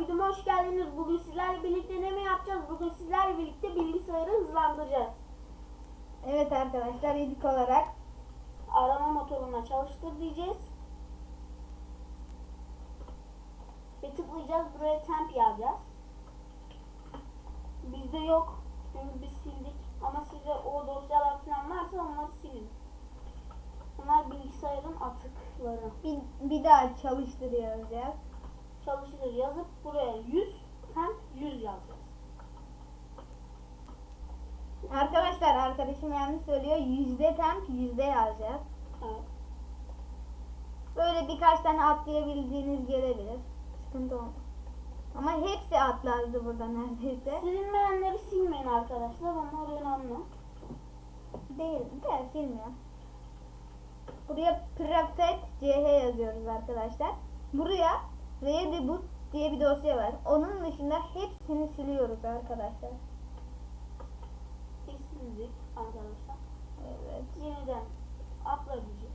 videoma hoş geldiniz. Bugün sizlerle birlikte ne mi yapacağız? Bugün sizlerle birlikte bilgisayarı hızlandıracağız. Evet arkadaşlar ilk olarak Arama motoruna çalıştır diyeceğiz. Ve tıklayacağız. Buraya temp yazacağız. Bizde yok. Çünkü biz sildik. Ama size o dosyalar falan varsa onları silin. Bunlar bilgisayarın atıkları. bir, bir daha çalıştır yazacağız. Çalıştır yazıp buraya 100 temp 100 yazacağız. Arkadaşlar arkadaşım yanlış söylüyor. Yüzde temp yüzde yazacağız. Evet. Böyle birkaç tane atlayabildiğiniz gelebilir. Sıkıntı olmaz. Ama hepsi atlardı burada neredeyse. Silinmeyenleri silmeyin arkadaşlar. Onlar önemli. Değil de silmiyor. Buraya prefet ch yazıyoruz arkadaşlar. Buraya redeboot diye bir dosya var. Onun dışında hepsini siliyoruz arkadaşlar. Sildik arkadaşlar. Evet. Yeniden atla diyeceğiz.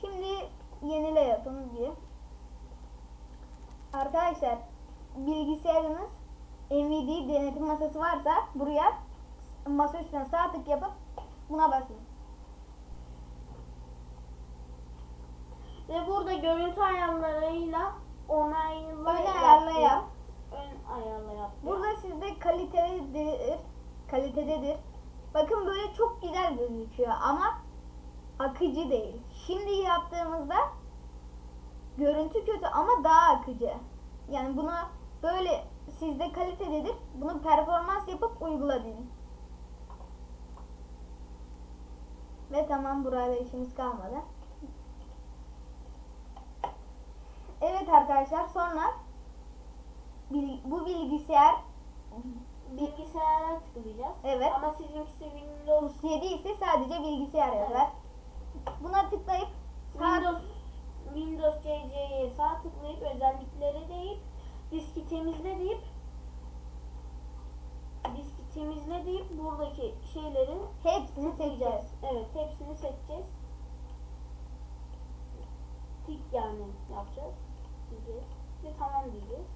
Şimdi yenile yapın diye. Arkadaşlar bilgisayarınız NVIDIA denetim masası varsa buraya masa üstüne sağ tık yapıp buna basın. Ve burada görüntü ayarlarıyla onayla Ön ayarla yap. Ön ayarla yap. Burada sizde kalitedir, kalitededir. Bakın böyle çok güzel gözüküyor ama akıcı değil. Şimdi yaptığımızda görüntü kötü ama daha akıcı. Yani bunu böyle sizde kalitededir. Bunu performans yapıp uygula deyin. Ve tamam burayla işimiz kalmadı. Evet arkadaşlar sonra bil- bu bilgisayar bilgisayara tıklayacağız. Evet. Ama sizinkisi Windows 7 ise sadece bilgisayar yazar. Buna tıklayıp Windows Windows CC'ye sağ tıklayıp özellikleri deyip diski temizle deyip diski temizle deyip buradaki şeyleri hepsini seçeceğiz. Evet, hepsini seçeceğiz. Tik yani yapacağız. Diyeceğiz. Ve tamam diyeceğiz.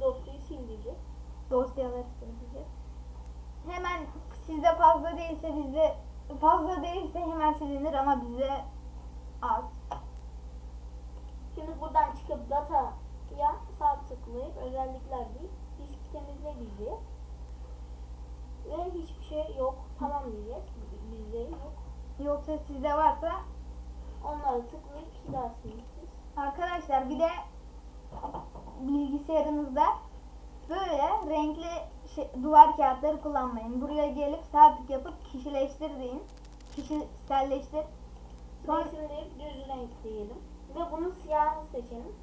Dosyayı sil diyeceğiz. Dosyaları sileceğiz. Hemen sizde fazla değilse bizde fazla değilse hemen silinir ama bizde az. Şimdi buradan çıkıp data'ya sağ tıklayıp özellikler deyip disk temizle diyeceğiz. Ve hiçbir şey yok. Tamam diyeceğiz. Bizde yok. Yoksa sizde varsa Onları tıklayıp silersiniz. Arkadaşlar bir de bilgisayarınızda böyle renkli şey- duvar kağıtları kullanmayın. Buraya gelip sağ tık yapıp kişileştir deyin. Kişiselleştir. Sonra deyip düz renk diyelim. Ve bunun siyahını seçelim.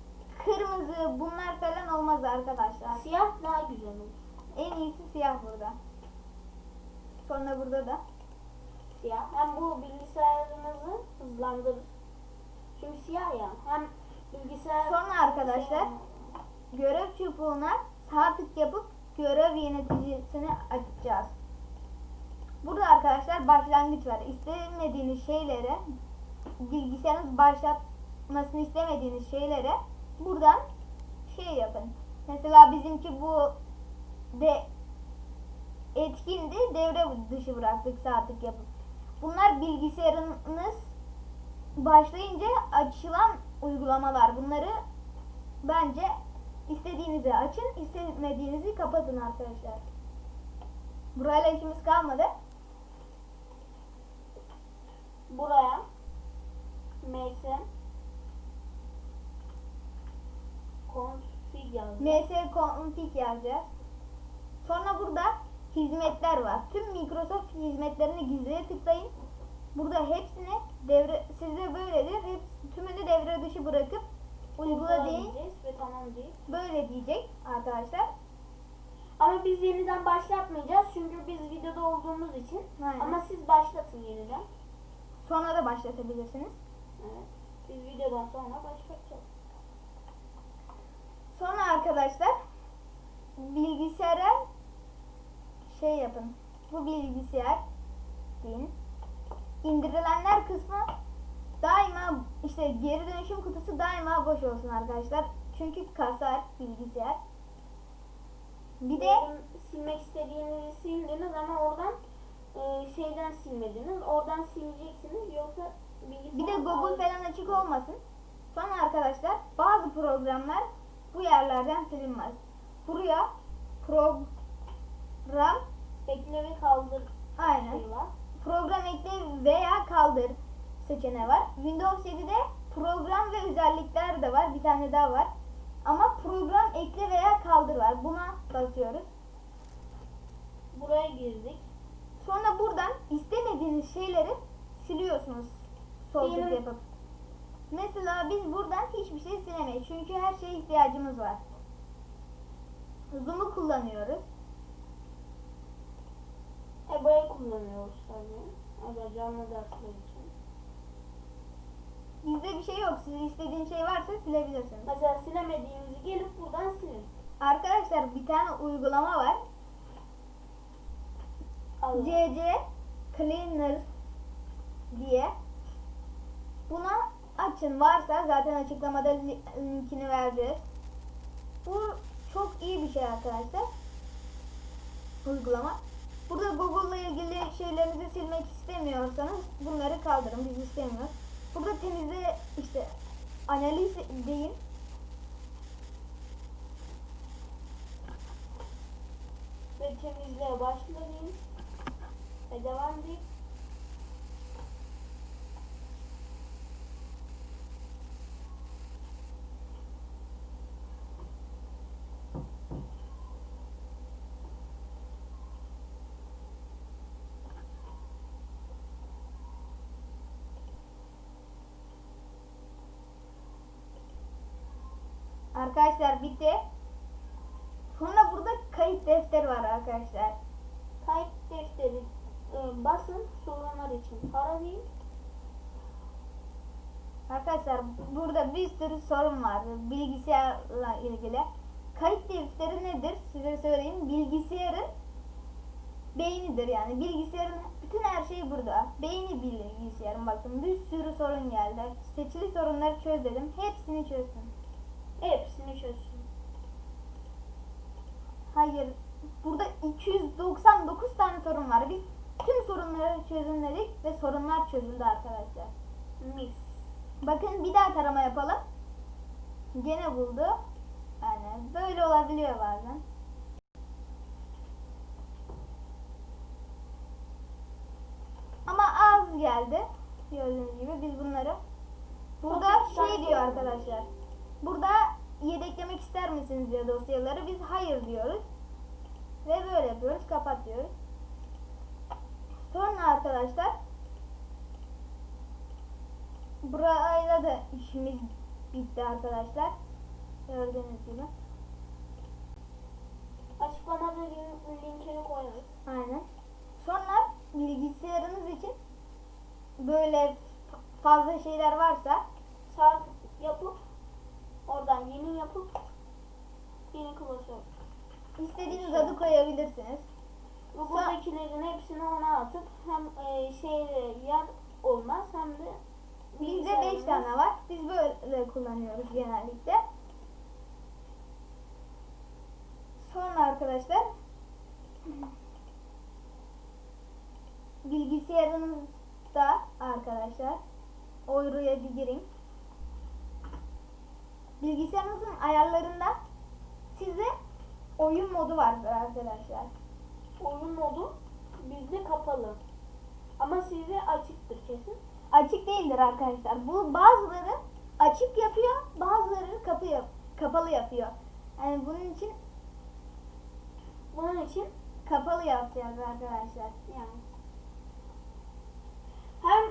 kırmızı bunlar falan olmaz arkadaşlar. Siyah daha güzel olur. En iyisi siyah burada. Sonra burada da. Siyah. Hem bu bilgisayarınızı hızlandırır. Çünkü siyah ya. Hem bilgisayar... Sonra arkadaşlar görev çubuğuna sağ tık yapıp görev yöneticisini açacağız. Burada arkadaşlar başlangıç var. İstemediğiniz şeylere bilgisayarınız başlatmasını istemediğiniz şeylere buradan şey yapın. Mesela bizimki bu de etkindi devre dışı bıraktık sağ tık yapıp. Bunlar bilgisayarınız başlayınca açılan uygulamalar. Bunları bence istediğinizi açın, istemediğinizi kapatın arkadaşlar. Burayla işimiz kalmadı. Buraya ms config ms config yazacağız. Sonra burada hizmetler var. Tüm Microsoft hizmetlerini gizliye tıklayın. Burada hepsini devre sizde böyledir. Hepsi, tümünü devre dışı bırakıp uygula deyin. ve tamam deyip. Böyle diyecek arkadaşlar. Ama biz yeniden başlatmayacağız çünkü biz videoda olduğumuz için. Aynen. Ama siz başlatın yeniden. Sonra da başlatabilirsiniz. Evet. Biz videodan sonra başlatacağız. Sonra arkadaşlar bilgisayara şey yapın. Bu bilgisayar deyin. İndirilenler kısmı daima işte geri dönüşüm kutusu daima boş olsun arkadaşlar. Çünkü kasar bilgisayar. Bir de silmek istediğinizi sildiniz ama oradan e, şeyden silmediniz. Oradan sileceksiniz yoksa bilgisayar bir de Google falan açık olmasın. Sonra arkadaşlar bazı programlar bu yerlerden silinmez. Buraya program ekle ve kaldır. Program ekle veya kaldır seçeneği var. Windows 7'de program ve özellikler de var. Bir tane daha var. Ama program ekle veya kaldır var. Buna basıyoruz. Buraya girdik. Sonra buradan istemediğiniz şeyleri siliyorsunuz. Sol tık yapıp. Mesela biz buradan hiçbir şey silemeyiz. Çünkü her şeye ihtiyacımız var. Zoom'u kullanıyoruz. EBA'yı kullanıyoruz tabii. Evet canlı dersler için. Bizde bir şey yok. Sizin istediğin şey varsa silebilirsiniz. Mesela silemediğinizi gelip buradan silin. Arkadaşlar bir tane uygulama var. Alın. CC Cleaner diye. Buna açın varsa zaten açıklamada li- linkini vereceğiz. Bu çok iyi bir şey arkadaşlar. Uygulama. Burada Google'la ilgili şeylerinizi silmek istemiyorsanız bunları kaldırın. Biz istemiyoruz. Burada temizle işte analiz deyin. Ve temizliğe başlayın. Ve devam edin. Arkadaşlar bitti. Sonra burada kayıt defteri var arkadaşlar. Kayıt defteri e, basın sorunlar için para değil. Arkadaşlar burada bir sürü sorun var bilgisayarla ilgili. Kayıt defteri nedir? Size söyleyeyim. Bilgisayarın beynidir yani. Bilgisayarın bütün her şeyi burada. Beyni bilgisayarın bakın bir sürü sorun geldi. Seçili sorunları çöz dedim. Hepsini çözsün. Hepsini çözsün. Hayır. Burada 299 tane sorun var. Biz tüm sorunları çözün dedik ve sorunlar çözüldü arkadaşlar. Mis. Bakın bir daha tarama yapalım. Gene buldu. Yani böyle olabiliyor bazen. Ama az geldi. Gördüğünüz gibi biz bunları burada şey diyor arkadaşlar. Burada yedeklemek ister misiniz diyor dosyaları. Biz hayır diyoruz. Ve böyle yapıyoruz. Kapat diyoruz. Sonra arkadaşlar Burayla da işimiz bitti arkadaşlar. Gördüğünüz gibi. Açıklamada link- linkini koyarız. Aynen. Sonra bilgisayarınız için böyle fazla şeyler varsa Sağ tık yapıp oradan yeni yapıp yeni klasör. istediğiniz adı koyabilirsiniz. Ve buradakilerin hepsini ona atıp hem e, şeyde yer olmaz hem de Bizde 5 tane var. Biz böyle kullanıyoruz genellikle. Sonra arkadaşlar bilgisayarınızda arkadaşlar Oyru'ya bir girin. Bilgisayarınızın ayarlarında size oyun modu vardır arkadaşlar. Oyun modu bizde kapalı. Ama sizde açıktır kesin. Açık değildir arkadaşlar. Bu bazıları açık yapıyor, bazıları kapı yap kapalı yapıyor. Yani bunun için Bunun için kapalı yapacağız arkadaşlar. yani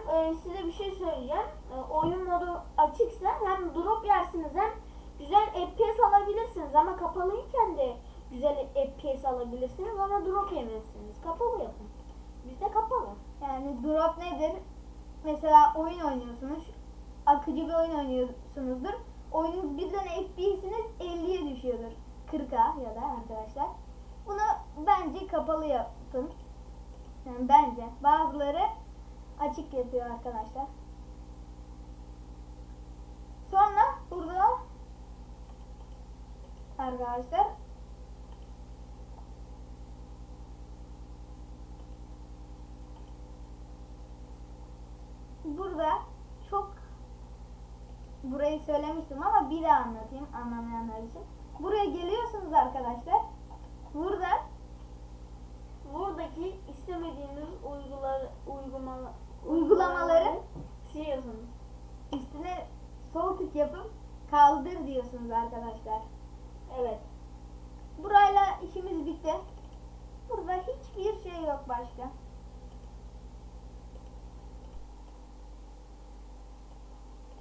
e, size bir şey söyleyeceğim. E, oyun modu açıksa hem drop yersiniz hem güzel FPS alabilirsiniz ama kapalıyken de güzel FPS alabilirsiniz ama drop yemezsiniz. Kapalı yapın. Bizde kapalı. Yani drop nedir? Mesela oyun oynuyorsunuz. Akıcı bir oyun oynuyorsunuzdur. Oyunun birden FPS'iniz 50'ye düşüyordur. 40'a ya da arkadaşlar. Bunu bence kapalı yapın. Yani bence. Bazıları açık yapıyor arkadaşlar. Sonra burada arkadaşlar. Burada çok burayı söylemiştim ama bir daha anlatayım anlamayanlar için. Buraya geliyorsunuz arkadaşlar. Burada Buradaki istemediğiniz uygular, uygulama, Uygulamaları siliyorsunuz. üstüne sol tık yapıp kaldır diyorsunuz arkadaşlar. Evet. Burayla işimiz bitti. Burada hiçbir şey yok başka.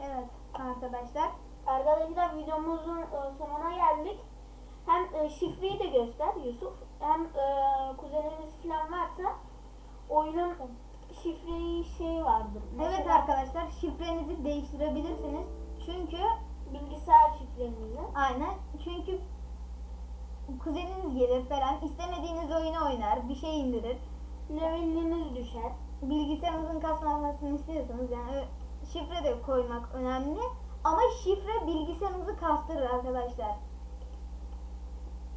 Evet arkadaşlar. Arkadaşlar videomuzun e, sonuna geldik. Hem e, şifreyi de göster Yusuf. Hem e, kuzeniniz falan varsa oyunun şifreyi şey vardır. Evet Mesela arkadaşlar şifrenizi değiştirebilirsiniz. Çünkü Bilgisayar şifrenizi. aynen çünkü kuzeniniz gelir falan istemediğiniz oyunu oynar, bir şey indirir. Leveliniz düşer. bilgisayarınızın kasmamasını istiyorsanız yani ö- şifre de koymak önemli. Ama şifre bilgisayarınızı kastırır arkadaşlar.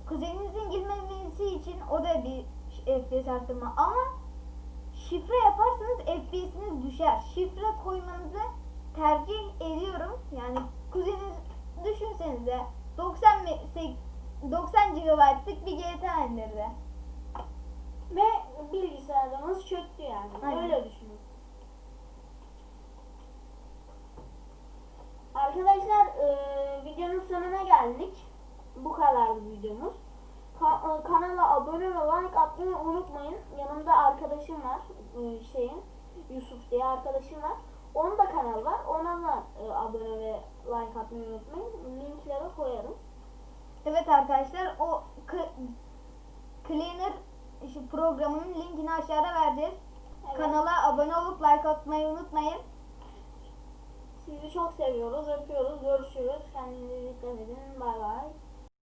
Kuzeninizin girmemesi için o da bir ş- FPS arttırma ama şifre yaparsanız FPS'iniz düşer. Şifre koymanızı tercih ediyorum. Yani kuzeniniz düşünsenize 90 me- sek- 90 GB'lık bir GTA indirdi. Ve bilgisayarımız çöktü yani. Aynen. Öyle düşünün. Arkadaşlar e, videonun sonuna geldik. Bu kadardı videomuz. Ka- e, kanala abone ve like atmayı unutmayın. Yanımda arkadaşım var. e, şeyin Yusuf diye arkadaşım var. Onun da kanal var. Ona da e, abone ve like atmayı unutmayın. Linkleri koyarım. Evet arkadaşlar o Cleaner şu programının linkini aşağıda vereceğiz. Evet. Kanala abone olup like atmayı unutmayın. Sizi çok seviyoruz, öpüyoruz, görüşürüz. Kendinize dikkat edin. Bay bay.